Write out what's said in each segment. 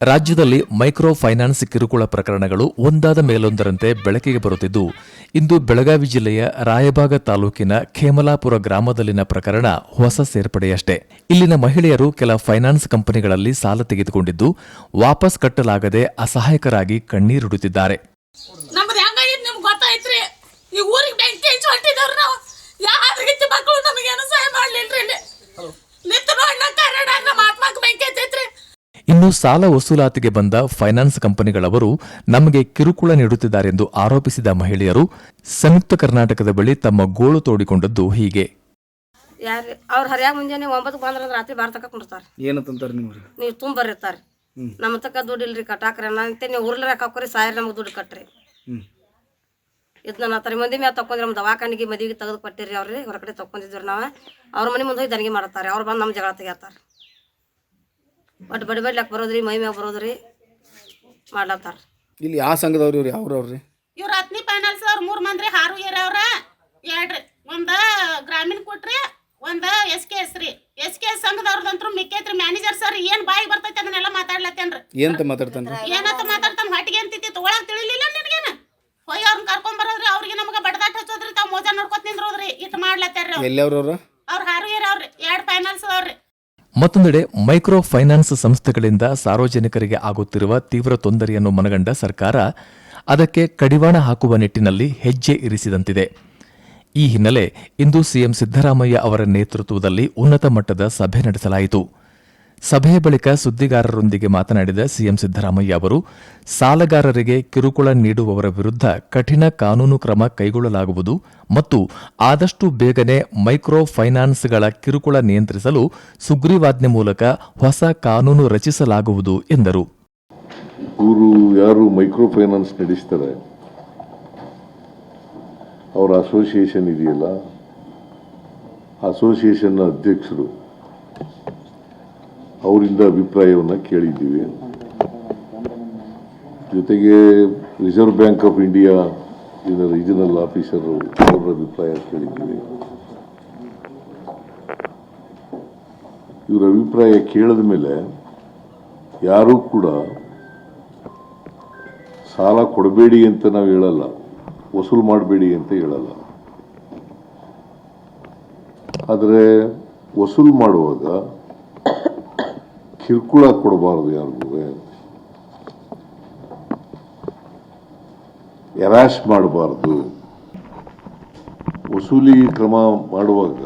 ರಾಜ್ಯದಲ್ಲಿ micro finance ಕಿರುಕುಳ ಪ್ರಕರಣಗಳು ಒಂದಾದ ಮೇಲೊಂದರಂತೆ ಬೆಳಕಿಗೆ ಬರುತ್ತಿದ್ದು, ಇಂದು ಬೆಳಗಾವಿ ಜಿಲ್ಲೆಯ ರಾಯಬಾಗ ತಾಲೂಕಿನ ಖೇಮಲಾಪುರ ಗ್ರಾಮದಲ್ಲಿನ ಪ್ರಕರಣ ಹೊಸ ಸೇರ್ಪಡೆಯಷ್ಟೇ. ಇಲ್ಲಿನ ಮಹಿಳೆಯರು ಕೆಲ ಫೈನಾನ್ಸ್ ಕಂಪನಿಗಳಲ್ಲಿ ಸಾಲ ತೆಗೆದುಕೊಂಡಿದ್ದು, ವಾಪಸ್ ಕಟ್ಟಲಾಗದೆ ಅಸಹಾಯಕರಾಗಿ ಕಣ್ಣೀರಿಡುತ್ತಿದ್ದಾರೆ ಇನ್ನು ಸಾಲ ವಸೂಲಾತಿಗೆ ಬಂದ ಫೈನಾನ್ಸ್ ಕಂಪನಿಗಳವರು ನಮಗೆ ಕಿರುಕುಳ ನೀಡುತ್ತಿದ್ದಾರೆಂದು ಆರೋಪಿಸಿದ ಮಹಿಳೆಯರು ಸಂಯುಕ್ತ ಕರ್ನಾಟಕದ ಬಳಿ ತಮ್ಮ ಗೋಳು ತೋಡಿಕೊಂಡದ್ದು ಹೀಗೆ. ಯಾರು ಅವ್ರ ಹರಿಯಾಗ ಮುಂಜಾನೆ ಒಂಬತ್ತು ಬಂದ್ರ ರಾತ್ರಿ ಬಾರ್ ತಕ ಕುಂಡ್ತಾರ ಏನಂತಾರೆ ನಿಮ್ಗೆ? ನೀವು ತುಂಬ ಬರಿರ್ತಾರ ನಮ್ಮ ತಕ್ಕ ದುಡ್ಡು ಇಲ್ರಿ ಕಟ್ಟಾಕ್ರಿ ಅಂತ ನೀವು ಉರ್ಲರ ಹಾಕೋರಿ ಸಾಯರ್ ನಮಗೆ ದುಡ್ಡು ಕಟ್ರಿ. ಇದು ನನ್ನ ಹತ್ತರ ತರ ಮಂದಿ ಮ್ಯಾಲ ತಕೊಂಡ್ರಿ ನಮ್ಮ ದವಾಖಾನಿಗೆ ಮದುವೆಗೆ ತೆಗೆದು ಕೊಟ್ಟಿರಿ ಅವ್ರಿ ಹೊರಗಡೆ ತಕೊಂಡಿದ್ರು ನಾವು. ಅವ್ರ ಮನೆ ಮುಂದೆ ಹೋಗಿ ದನಿಗೆ ಮಾಡ್ತಾರೆ ಅವ್ರು ಬಂದು ನಮ್ಮ ಜಗಳ ತೆಗಿತಾರ ಒಟ್ಟು ಬಡಿ ಬಡ್ಲಾಕ್ ಬರೋದ್ರಿ ಮೈ ಮ್ಯಾಗ ಬರೋದ್ರಿ ಮಾಡ್ಲತ್ತಾರ. ಇಲ್ಲಿ ಯಾವ ಸಂಘದವ್ರು ಇವ್ರು? ಯಾವ್ರವ್ರಿ ಇವ್ರ ಹತ್ನಿ ಫೈನಲ್ಸ್ ಅವ್ರ ಮೂರು ಮಂದಿ ಹಾರು ಏರವ್ರ ಎರಡ್ರಿ ಒಂದ ಗ್ರಾಮೀಣ ಕೊಟ್ರಿ ಒಂದ ಎಸ್ ಕೆ ಎಸ್ ರೀ. ಎಸ್ ಕೆ ಎಸ್ ಸಂಘದವ್ರದಂತ್ರು ಮಿಕ್ಕೈತ್ರಿ ಮ್ಯಾನೇಜರ್ ಸರ್ ಏನ್ ಬಾಯಿಗೆ ಬರ್ತೈತಿ ಅದನ್ನೆಲ್ಲ ಮಾತಾಡ್ಲತ್ತೇನ್ರಿ ಏನಂತ ಮಾತಾಡ್ತಾನ್ರಿ? ಏನಂತ ಮಾತಾಡ್ತಾನ ಹೊಟ್ಟಿಗೆ ಅಂತಿತ್ತು ತಗೊಳಕ್ ತಿಳಿಲಿಲ್ಲ ನಿನಗೇನ? ಹೋಯ್ ಅವ್ರನ್ನ ಕರ್ಕೊಂಡ್ ಬರೋದ್ರಿ ಅವ್ರಿಗೆ ನಮಗೆ ಬಡದಾಟ ಹಚ್ಚೋದ್ರಿ ತಾವ್ ಮೋಜಾ ನೋಡ್ಕೊತ ನಿಂದ್ರೋದ್ರಿ ಇಟ್ ಮಾಡ್ಲತ್ತಾರ್ರಿ ಅವ್ರು. ಎಲ್ಲಿಯವ್ರವ್ರ ಅವ್ರ ಹಾರು ಏರವ್ರಿ ಎರಡ್ ಫೈನಲ್ಸ್ ಅವ್ರಿ ಮತ್ತೊಂದೆಡೆ ಮೈಕ್ರೋ ಫೈನಾನ್ಸ್ ಸಂಸ್ಥೆಗಳಿಂದ ಸಾರ್ವಜನಿಕರಿಗೆ ಆಗುತ್ತಿರುವ ತೀವ್ರ ತೊಂದರೆಯನ್ನು ಮನಗಂಡ ಸರ್ಕಾರ ಅದಕ್ಕೆ ಕಡಿವಾಣ ಹಾಕುವ ನಿಟ್ಟಿನಲ್ಲಿ ಹೆಜ್ಜೆ ಇರಿಸಿದಂತಿದೆ. ಈ ಹಿನ್ನೆಲೆ ಇಂದು ಸಿಎಂ ಸಿದ್ದರಾಮಯ್ಯ ಅವರ ನೇತೃತ್ವದಲ್ಲಿ ಉನ್ನತ ಮಟ್ಟದ ಸಭೆ ನಡೆಸಲಾಯಿತು. ಸಭೆಯ ಬಳಿಕ ಸುದ್ದಿಗಾರರೊಂದಿಗೆ ಮಾತನಾಡಿದ ಸಿಎಂ ಸಿದ್ದರಾಮಯ್ಯ ಅವರು, ಸಾಲಗಾರರಿಗೆ ಕಿರುಕುಳ ನೀಡುವವರ ವಿರುದ್ಧ ಕಠಿಣ ಕಾನೂನು ಕ್ರಮ ಕೈಗೊಳ್ಳಲಾಗುವುದು ಮತ್ತು ಆದಷ್ಟು ಬೇಗನೆ ಮೈಕ್ರೋ ಫೈನಾನ್ಸ್ಗಳ ಕಿರುಕುಳ ನಿಯಂತ್ರಿಸಲು ಸುಗ್ರೀವಾಜ್ಞೆ ಮೂಲಕ ಹೊಸ ಕಾನೂನು ರಚಿಸಲಾಗುವುದು ಎಂದರು. ಯಾರು ಮೈಕ್ರೋ ಫೈನಾನ್ಸ್ ನಡೆಸ್ತಾರೆ? ಅವರ ಅಸೋಸಿಯೇಷನ್ ಇದೆಯಲ್ಲ? ಅಸೋಸಿಯೇಷನ್ನ ಅಧ್ಯಕ್ಷರು. ಅವರಿಂದ ಅಭಿಪ್ರಾಯವನ್ನು ಕೇಳಿದ್ದೀವಿ. ಜೊತೆಗೆ ರಿಸರ್ವ್ ಬ್ಯಾಂಕ್ ಆಫ್ ಇಂಡಿಯಾ ಇದರ ರೀಜನಲ್ ಆಫೀಸರು ಅವರ ಅಭಿಪ್ರಾಯ ಕೇಳಿದ್ದೀವಿ. ಇವರ ಅಭಿಪ್ರಾಯ ಕೇಳಿದ ಮೇಲೆ ಯಾರೂ ಕೂಡ ಸಾಲ ಕೊಡಬೇಡಿ ಅಂತ ನಾವು ಹೇಳಲ್ಲ, ವಸೂಲು ಮಾಡಬೇಡಿ ಅಂತ ಹೇಳಲ್ಲ. ಆದರೆ ವಸೂಲು ಮಾಡುವಾಗ ಕಿರುಕುಳ ಕೊಡಬಾರ್ದು ಯಾರಿಗೂ. ಎರಾಶ್ ಮಾಡಬಾರ್ದು. ವಸೂಲಿ ಕ್ರಮ ಮಾಡುವಾಗ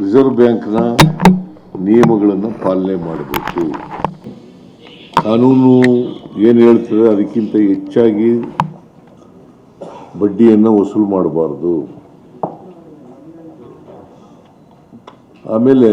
ರಿಸರ್ವ್ ಬ್ಯಾಂಕ್ನ ನಿಯಮಗಳನ್ನು ಪಾಲನೆ ಮಾಡಬೇಕು. ಕಾನೂನು ಏನು ಹೇಳ್ತದೆ ಅದಕ್ಕಿಂತ ಹೆಚ್ಚಾಗಿ ಬಡ್ಡಿಯನ್ನು ವಸೂಲು ಮಾಡಬಾರ್ದು. ಆಮೇಲೆ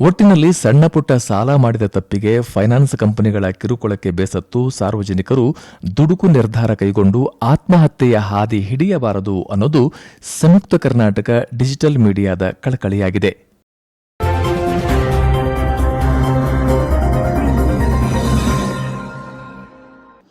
ಒಟ್ಟಿನಲ್ಲಿ ಸಣ್ಣ ಪುಟ್ಟ ಸಾಲ ಮಾಡಿದ ತಪ್ಪಿಗೆ ಫೈನಾನ್ಸ್ ಕಂಪನಿಗಳ ಕಿರುಕುಳಕ್ಕೆ ಬೇಸತ್ತು ಸಾರ್ವಜನಿಕರು ದುಡುಕು ನಿರ್ಧಾರ ಕೈಗೊಂಡು ಆತ್ಮಹತ್ಯೆಯ ಹಾದಿ ಹಿಡಿಯಬಾರದು ಅನ್ನೋದು ಸಂಯುಕ್ತ ಕರ್ನಾಟಕ ಡಿಜಿಟಲ್ ಮೀಡಿಯಾದ ಕಳಕಳಿಯಾಗಿದೆ.